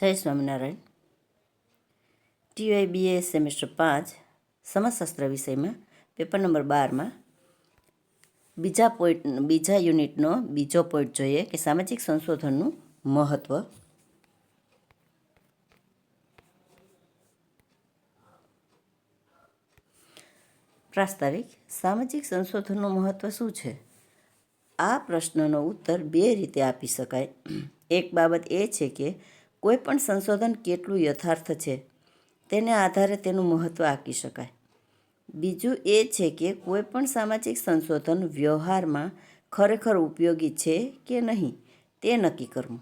જય Swaminarayan. ટીવાય BA semester પાંચ સમાજશાસ્ત્ર વિષયમાં પેપર નંબર બારમાં બીજા પોઈન્ટ બીજા યુનિટનો બીજો પોઈન્ટ જોઈએ કે સામાજિક સંશોધનનું મહત્ત્વ પ્રાસ્તાવિક, સામાજિક સંશોધનનું મહત્ત્વ શું છે? આ પ્રશ્નનો ઉત્તર બે રીતે આપી શકાય. એક બાબત એ છે કે કોઈ પણ સંશોધન કેટલું યથાર્થ છે, તેને આધારે તેનું મહત્ત્વ આંકી શકાય. બીજું એ છે કે કોઈ પણ સામાજિક સંશોધન વ્યવહારમાં ખરેખર ઉપયોગી છે કે નહીં, તે નક્કી કરવું.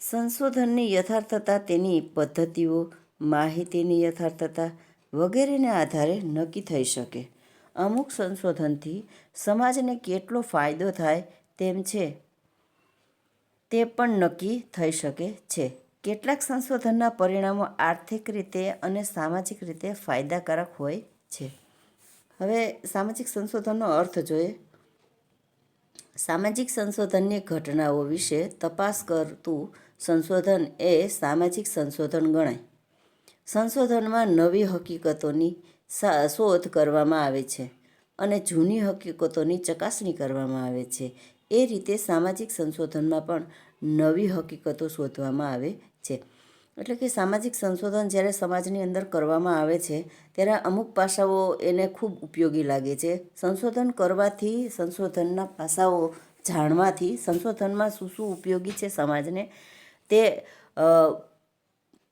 સંશોધનની યથાર્થતા, તેની પદ્ધતિઓ, માહિતીની યથાર્થતા વગેરેને આધારે નક્કી થઈ શકે. અમુક સંશોધનથી સમાજને કેટલો ફાયદો થાય તેમ છે, તે પણ નક્કી થઈ શકે છે. કેટલાક સંશોધનના પરિણામો આર્થિક રીતે અને સામાજિક રીતે ફાયદાકારક હોય છે. હવે સામાજિક સંશોધનનો અર્થ જોઈએ. સામાજિક સંશોધનની ઘટનાઓ વિશે તપાસ કરતું સંશોધન એ સામાજિક સંશોધન ગણાય. સંશોધનમાં નવી હકીકતોની શોધ કરવામાં આવે છે અને જૂની હકીકતોની ચકાસણી કરવામાં આવે છે. એ રીતે સામાજિક સંશોધનમાં પણ નવી હકીકતો શોધવામાં આવે છે. એટલે કે સામાજિક સંશોધન જ્યારે સમાજની અંદર કરવામાં આવે છે, ત્યારે અમુક પાસાઓ એને ખૂબ ઉપયોગી લાગે છે. સંશોધન કરવાથી, સંશોધનના પાસાઓ જાણવાથી, સંશોધનમાં શું શું ઉપયોગી છે સમાજને તે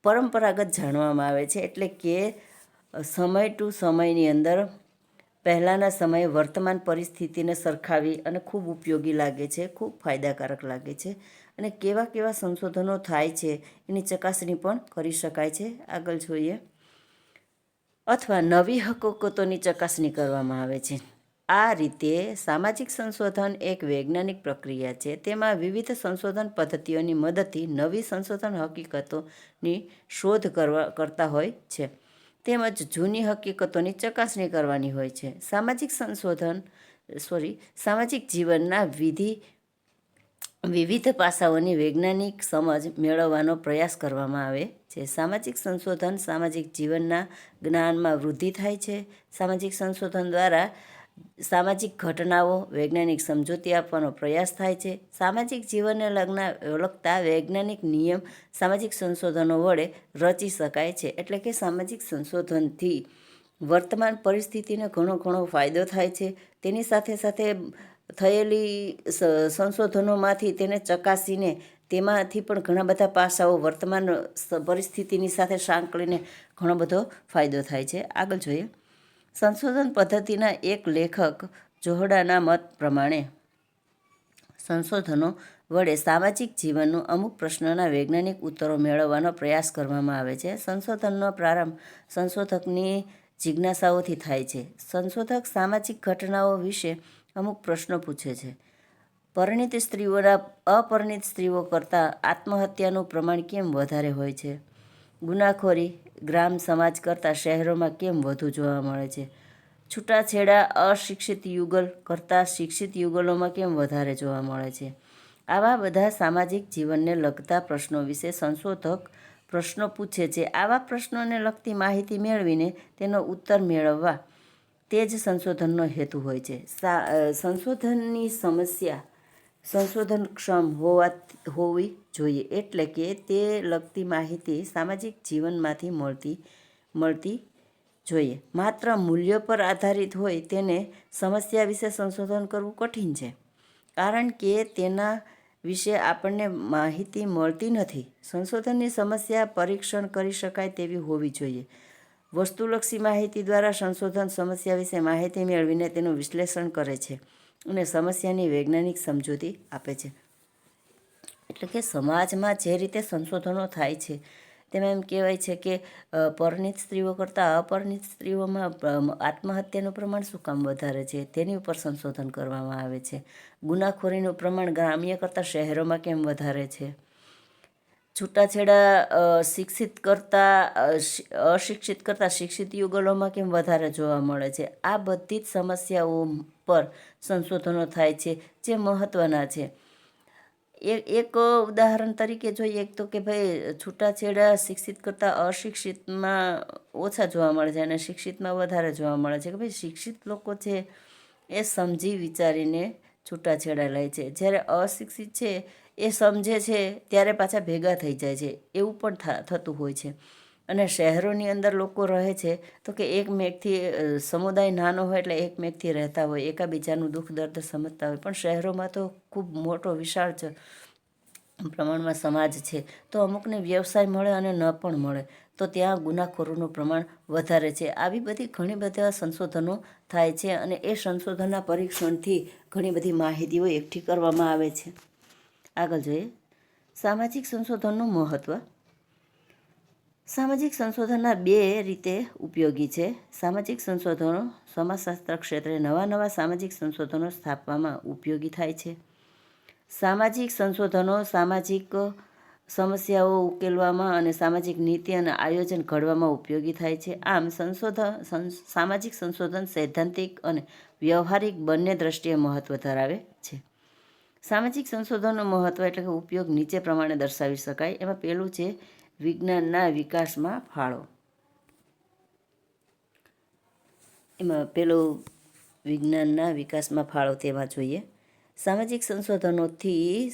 પરંપરાગત જાણવામાં આવે છે. એટલે કે સમય ટુ સમયની અંદર પહેલાંના સમયે વર્તમાન પરિસ્થિતિને સરખાવી અને ખૂબ ઉપયોગી લાગે છે, ખૂબ ફાયદાકારક લાગે છે. અને કેવા કેવા સંશોધનો થાય છે, એની ચકાસણી પણ કરી શકાય છે. આગળ જોઈએ. અથવા નવી હકીકતોની ચકાસણી કરવામાં આવે છે. આ રીતે સામાજિક સંશોધન એક વૈજ્ઞાનિક પ્રક્રિયા છે. તેમાં વિવિધ સંશોધન પદ્ધતિઓની મદદથી નવી સંશોધન હકીકતોની શોધ કરવા, કરતા હોય છે. તેમજ જૂની હકીકતોની ચકાસણી કરવાની હોય છે. સામાજિક સંશોધન, સોરી, સામાજિક જીવનના વિધિ વિવિધ પાસાઓની વૈજ્ઞાનિક સમજ મેળવવાનો પ્રયાસ કરવામાં આવે છે. સામાજિક સંશોધન સામાજિક જીવનના જ્ઞાનમાં વૃદ્ધિ થાય છે. સામાજિક સંશોધન દ્વારા સામાજિક ઘટનાઓ વૈજ્ઞાનિક સમજૂતી આપવાનો પ્રયાસ થાય છે. સામાજિક જીવનને લગ્ન લગતા વૈજ્ઞાનિક નિયમ સામાજિક સંશોધનો વડે રચી શકાય છે. એટલે કે સામાજિક સંશોધનથી વર્તમાન પરિસ્થિતિને ઘણો ઘણો ફાયદો થાય છે. તેની સાથે સાથે થયેલી સંશોધનોમાંથી તેને ચકાસીને તેમાંથી પણ ઘણા બધા પાસાઓ વર્તમાન પરિસ્થિતિની સાથે સાંકળીને ઘણો બધો ફાયદો થાય છે. આગળ જોઈએ. સંશોધન પદ્ધતિના એક લેખક જોહડાના મત પ્રમાણે સંશોધનો વડે સામાજિક જીવનનું અમુક પ્રશ્નોના વૈજ્ઞાનિક ઉત્તરો મેળવવાનો પ્રયાસ કરવામાં આવે છે. સંશોધનનો પ્રારંભ સંશોધકની જિજ્ઞાસાઓથી થાય છે. સંશોધક સામાજિક ઘટનાઓ વિશે અમુક પ્રશ્નો પૂછે છે. પરિણિત સ્ત્રીઓના અપરિણિત સ્ત્રીઓ કરતાં આત્મહત્યાનું પ્રમાણ કેમ વધારે હોય છે? ગુનાખોરી ગ્રામ સમાજ કરતાં શહેરોમાં કેમ વધુ જોવા મળે છે? છૂટાછેડા અશિક્ષિત યુગલ કરતાં શિક્ષિત યુગલોમાં કેમ વધારે જોવા મળે છે? આવા બધા સામાજિક જીવનને લગતા પ્રશ્નો વિશે સંશોધક પ્રશ્નો પૂછે છે. આવા પ્રશ્નોને લગતી માહિતી મેળવીને તેનો ઉત્તર મેળવવા તે જ સંશોધનનો હેતુ હોય છે. સંશોધનની સમસ્યા સંશોધનક્ષમ હોવા હોવી જોઈએ એટલે કે તે લગતી માહિતી સામાજિક જીવનમાંથી મળતી મળતી જોઈએ. માત્ર મૂલ્ય પર આધારિત હોય તેને સમસ્યા વિશે સંશોધન કરવું કઠિન છે. કારણ કે તેના વિશે આપણને માહિતી મળતી નથી. સંશોધનની સમસ્યા પરીક્ષણ કરી શકાય તેવી હોવી જોઈએ. વસ્તુલક્ષી માહિતી દ્વારા સંશોધન સમસ્યા વિશે માહિતી મેળવીને તેનું વિશ્લેષણ કરે છે અને સમસ્યાની વૈજ્ઞાનિક સમજૂતી આપે છે. એટલે કે સમાજમાં જે રીતે સંશોધનો થાય છે, તેમાં એમ કહેવાય છે કે પરિણિત સ્ત્રીઓ કરતાં અપરિણિત સ્ત્રીઓમાં આત્મહત્યાનું પ્રમાણ શું કામ વધારે છે? તેની ઉપર સંશોધન કરવામાં આવે છે. ગુનાખોરીનું પ્રમાણ ગ્રામ્ય કરતાં શહેરોમાં કેમ વધારે છે? છૂટાછેડા શિક્ષિત કરતાં અશિક્ષિત કરતાં શિક્ષિત યુગલોમાં કેમ વધારે જોવા મળે છે? આ બધી જ સમસ્યાઓ પર સંશોધનો થાય છે, જે મહત્ત્વના છે. એક એક ઉદાહરણ તરીકે જોઈએ એક તો કે ભાઈ, છૂટાછેડા શિક્ષિત કરતાં અશિક્ષિતમાં ઓછા જોવા મળે છે અને શિક્ષિતમાં વધારે જોવા મળે છે. કે ભાઈ, શિક્ષિત લોકો છે એ સમજી વિચારીને છૂટાછેડા લે છે. જ્યારે અશિક્ષિત છે એ સમજે છે ત્યારે પાછા ભેગા થઈ જાય છે. એવું પણ થતું હોય છે. અને શહેરોની અંદર લોકો રહે છે તો કે એક મેઘથી સમુદાય નાનો હોય એટલે એક મેઘથી રહેતા હોય, એકાબીજાનું દુઃખ, દર્દ સમજતા હોય. પણ શહેરોમાં તો ખૂબ મોટો વિશાળ છે પ્રમાણમાં સમાજ છે. તો અમુકને વ્યવસાય મળે અને ન પણ મળે. તો ત્યાં ગુનાખોરોનું પ્રમાણ વધારે છે. આવી બધી ઘણી બધા સંશોધનો થાય છે અને એ સંશોધનના પરીક્ષણથી ઘણી બધી માહિતીઓ એકઠી કરવામાં આવે છે. આગળ જોઈએ. સામાજિક સંશોધનનું મહત્ત્વ સામાજિક સંશોધનના બે રીતે ઉપયોગી છે. સામાજિક સંશોધનો સમાજશાસ્ત્ર ક્ષેત્રે નવા નવા સામાજિક સંશોધનો સ્થાપવામાં ઉપયોગી થાય છે. સામાજિક સંશોધનો સામાજિક સમસ્યાઓ ઉકેલવામાં અને સામાજિક નીતિ અને આયોજન ઘડવામાં ઉપયોગી થાય છે. આમ સંશોધન સામાજિક સંશોધન સૈદ્ધાંતિક અને વ્યવહારિક બંને દ્રષ્ટિએ મહત્ત્વ ધરાવે છે. સામાજિક સંશોધનનો મહત્ત્વ એટલે કે ઉપયોગ નીચે પ્રમાણે દર્શાવી શકાય. એમાં પહેલું છે વિજ્ઞાનના વિકાસમાં ફાળો. એમાં પેલું વિજ્ઞાનના વિકાસમાં ફાળો તેમાં જોઈએ. સામાજિક સંશોધનોથી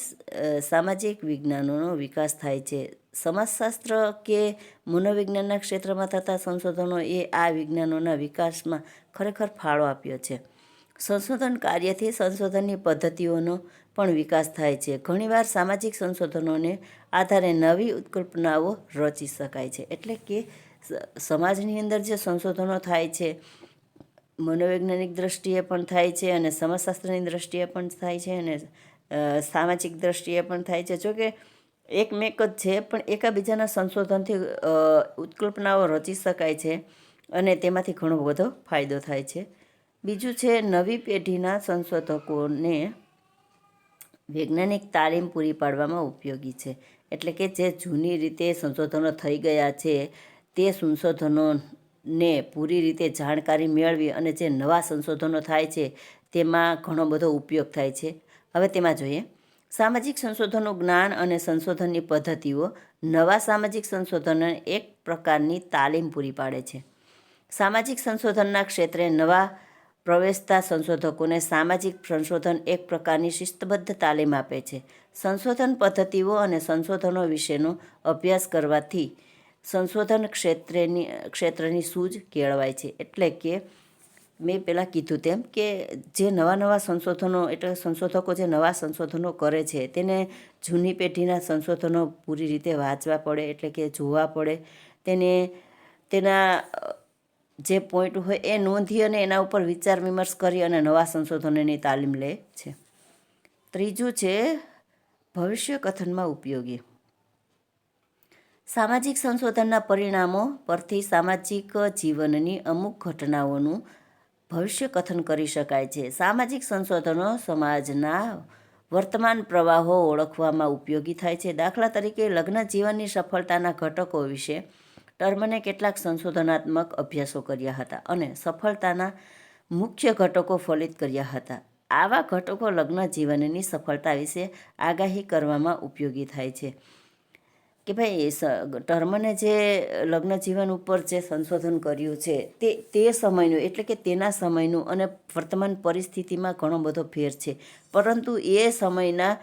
સામાજિક વિજ્ઞાનોનો વિકાસ થાય છે. સમાજશાસ્ત્ર કે મનોવિજ્ઞાનના ક્ષેત્રમાં થતા સંશોધનો એ આ વિજ્ઞાનોના વિકાસમાં ખરેખર ફાળો આપ્યો છે. સંશોધન કાર્યથી સંશોધનની પદ્ધતિઓનો પણ વિકાસ થાય છે. ઘણીવાર સામાજિક સંશોધનોને આધારે નવી ઉત્કલ્પનાઓ રચી શકાય છે. એટલે કે સમાજની અંદર જે સંશોધનો થાય છે, મનોવૈજ્ઞાનિક દ્રષ્ટિએ પણ થાય છે અને સમાજશાસ્ત્રની દ્રષ્ટિએ પણ થાય છે અને સામાજિક દ્રષ્ટિએ પણ થાય છે. જોકે એકમેક જ છે, પણ એકાબીજાના સંશોધનથી ઉત્કલ્પનાઓ રચી શકાય છે અને તેમાંથી ઘણો બધો ફાયદો થાય છે. બીજું છે, નવી પેઢીના સંશોધકોને વૈજ્ઞાનિક તાલીમ પૂરી પાડવામાં ઉપયોગી છે. એટલે કે જે જૂની રીતે સંશોધનો થઈ ગયા છે, તે સંશોધનોને પૂરી રીતે જાણકારી મેળવી અને જે નવા સંશોધનો થાય છે, તેમાં ઘણો બધો ઉપયોગ થાય છે. હવે તેમાં જોઈએ. સામાજિક સંશોધનનું જ્ઞાન અને સંશોધનની પદ્ધતિઓ નવા સામાજિક સંશોધનને એક પ્રકારની તાલીમ પૂરી પાડે છે. સામાજિક સંશોધનના ક્ષેત્રે નવા પ્રવેશતા સંશોધકોને સામાજિક સંશોધન એક પ્રકારની શિસ્તબદ્ધ તાલીમ આપે છે. સંશોધન પદ્ધતિઓ અને સંશોધનો વિશેનો અભ્યાસ કરવાથી સંશોધન ક્ષેત્રેની, ક્ષેત્રની સૂઝ કેળવાય છે. એટલે કે મેં પહેલાં કીધું તેમ કે જે નવા નવા સંશોધનો, એટલે સંશોધકો જે નવા સંશોધનો કરે છે, તેને જૂની પેઢીના સંશોધનો પૂરી રીતે વાંચવા પડે, એટલે કે જોવા પડે. તેને, તેના જે પોઈન્ટ હોય એ નોંધી અને એના ઉપર વિચાર વિમર્શ કરી અને નવા સંશોધનોની તાલીમ લે છે. ત્રીજું છે ભવિષ્ય કથનમાં ઉપયોગી. સામાજિક સંશોધનના પરિણામો પરથી સામાજિક જીવનની અમુક ઘટનાઓનું ભવિષ્ય કથન કરી શકાય છે. સામાજિક સંશોધનો સમાજના વર્તમાન પ્રવાહો ઓળખવામાં ઉપયોગી થાય છે. દાખલા તરીકે લગ્ન જીવનની સફળતાના ઘટકો વિશે ટર્મને કેટલાક સંશોધનાત્મક અભ્યાસો કર્યા હતા અને સફળતાના મુખ્ય ઘટકો ફલિત કર્યા હતા. આવા ઘટકો લગ્ન જીવનની સફળતા વિશે આગાહી કરવામાં ઉપયોગી થાય છે. કે ભાઈ ટર્મને જે લગ્ન જીવન ઉપર જે સંશોધન કર્યું છે, તે તે સમયનું, એટલે કે તેના સમયનું અને વર્તમાન પરિસ્થિતિમાં ઘણો બધો ફેર છે. પરંતુ એ સમયના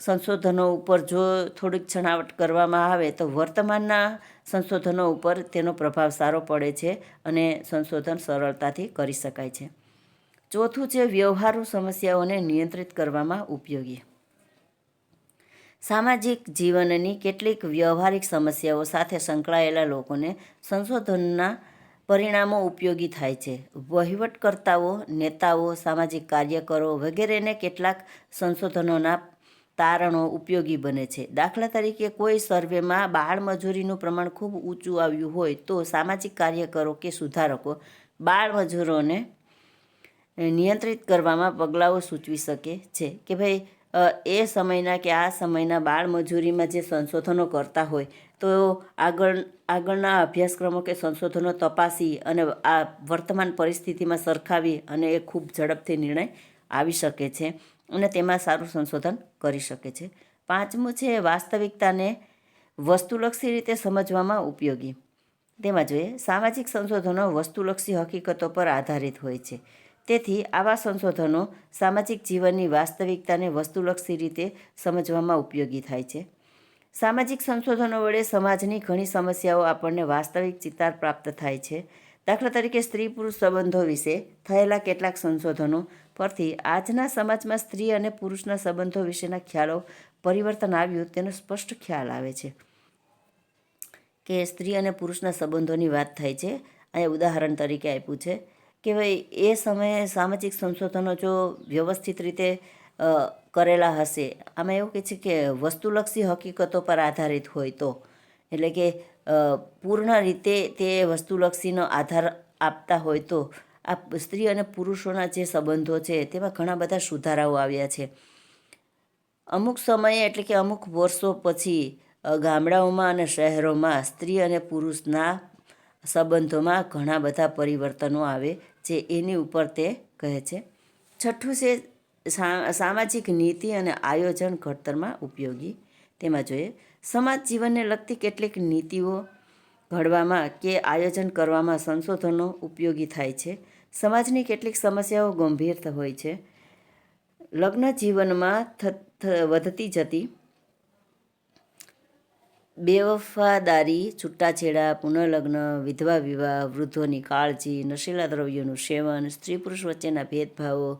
સંશોધનો ઉપર જો થોડીક છણાવટ કરવામાં આવે તો વર્તમાનના સંશોધનો ઉપર તેનો પ્રભાવ સારો પડે છે અને સંશોધન સરળતાથી કરી શકાય છે. ચોથું છે વ્યવહારુ સમસ્યાઓને નિયંત્રિત કરવામાં ઉપયોગી. સામાજિક જીવનની કેટલીક વ્યવહારિક સમસ્યાઓ સાથે સંકળાયેલા લોકોને સંશોધનના પરિણામો ઉપયોગી થાય છે. વહીવટકર્તાઓ, નેતાઓ, સામાજિક કાર્યકરો વગેરેને કેટલાક સંશોધનોના તારણો ઉપયોગી બને છે. દાખલા તરીકે કોઈ સર્વેમાં બાળમજૂરીનું પ્રમાણ ખૂબ ઊંચું આવ્યું હોય તો સામાજિક કાર્યકરો કે સુધારકો. બાળમજૂરોને નિયંત્રિત કરવામાં પગલાઓ સૂચવી શકે છે કે ભાઈ એ સમયના કે આ સમયના બાળમજૂરીમાં જે સંશોધનો કરતા હોય, તો આગળ, આગળના અભ્યાસક્રમો કે સંશોધનો તપાસી અને આ વર્તમાન પરિસ્થિતિમાં સરખાવી અને એ ખૂબ ઝડપથી નિર્ણય આવી શકે છે. અને તેમાં સારું સંશોધન કરી શકે છે. પાંચમું છે વાસ્તવિકતાને વસ્તુલક્ષી રીતે સમજવામાં ઉપયોગી. તેમાં જોઈએ, સામાજિક સંશોધનો વસ્તુલક્ષી હકીકતો પર આધારિત હોય છે. તેથી આવા સંશોધનો સામાજિક જીવનની વાસ્તવિકતાને વસ્તુલક્ષી રીતે સમજવામાં ઉપયોગી થાય છે. સામાજિક સંશોધનો વડે સમાજની ઘણી સમસ્યાઓ આપણને વાસ્તવિક ચિતાર પ્રાપ્ત થાય છે. દાખલા તરીકે સ્ત્રી પુરુષ સંબંધો વિશે થયેલા કેટલાક સંશોધનો પરથી આજના સમાજમાં સ્ત્રી અને પુરુષના સંબંધો વિશેના ખ્યાલો પરિવર્તન આવ્યું તેનો સ્પષ્ટ ખ્યાલ આવે છે કે સ્ત્રી અને પુરુષના સંબંધોની વાત થાય છે. અહીંયા ઉદાહરણ તરીકે આપ્યું છે કે ભાઈ, એ સમયે સામાજિક સંશોધનો જો વ્યવસ્થિત રીતે કરેલા હશે, આમાં એવું કહે છે કે વસ્તુલક્ષી હકીકતો પર આધારિત હોય તો. એટલે કે પૂર્ણ રીતે તે વસ્તુલક્ષીનો આધાર આપતા હોય તો. આ સ્ત્રી અને પુરુષોના જે સંબંધો છે, તેમાં ઘણા બધા સુધારાઓ આવ્યા છે. અમુક સમયે એટલે કે અમુક વર્ષો પછી ગામડાઓમાં અને શહેરોમાં સ્ત્રી અને પુરુષના સંબંધોમાં ઘણા બધા પરિવર્તનો આવે છે, એની ઉપર તે કહે છે. છઠ્ઠું છે સામાજિક નીતિ અને આયોજન ઘડતરમાં ઉપયોગી. તેમાં જોઈએ, સમાજ જીવનને લગતી કેટલીક નીતિઓ ઘડવામાં કે આયોજન કરવામાં સંશોધનો ઉપયોગી થાય છે. સમાજની કેટલીક સમસ્યાઓ ગંભીર હોય છે. લગ્ન જીવનમાં વધતી જતી બેવફાદારી, છૂટાછેડા પુનઃલગ્ન વિધવા વિવાહ વૃદ્ધોની કાળજી, નશીલા દ્રવ્યોનું સેવન સ્ત્રી પુરુષ વચ્ચેના ભેદભાવો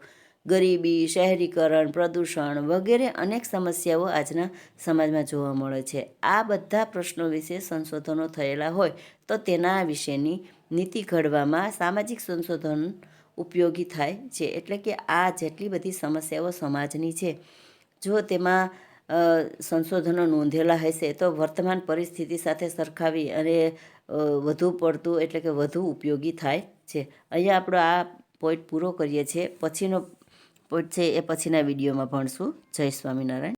ગરીબી, શહેરીકરણ, પ્રદૂષણ વગેરે અનેક સમસ્યાઓ આજના સમાજમાં જોવા મળે છે. આ બધા પ્રશ્નો વિશે સંશોધનો થયેલા હોય તો તેના વિશેની નીતિ ઘડવામાં સામાજિક સંશોધન ઉપયોગી થાય છે. એટલે કે આ જેટલી બધી સમસ્યાઓ સમાજની છે. જો તેમાં સંશોધનો નોંધેલા હશે તો વર્તમાન પરિસ્થિતિ સાથે સરખાવી અને વધુ પડતું એટલે કે વધુ ઉપયોગી થાય છે. અહીંયા આપણો આ પોઈન્ટ પૂરો કરીએ છીએ. પછીનો છે એ પછીના વિડીયોમાં ભણશું. જય સ્વામિનારાયણ.